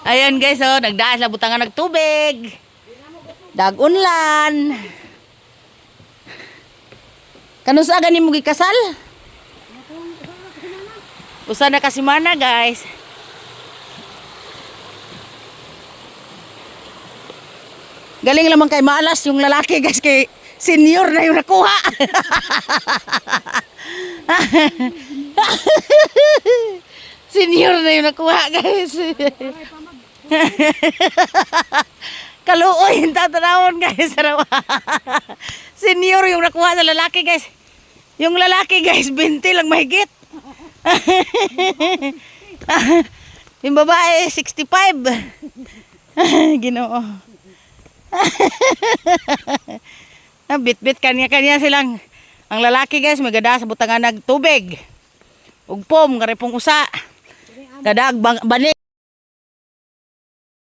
Ayan guys, oh, nagdaas na butangan nagtubig. Dagunlan. Kano sa ganin mo gikasal? Usa na kasi mana guys. Galing lamang kay malas yung lalaki guys kay senior na yung nakuha. senior na yung nakuha guys. Kaluoy yung tatanawon guys. Senior yung nakuha sa lalaki guys. Yung lalaki guys, 20 lang mahigit. yung babae, 65. Ginoo. Ah, Bit-bit kanya-kanya silang ang lalaki guys magada sa butangan nagtubig. Ug pom nga pong usa. Kadag bang, bani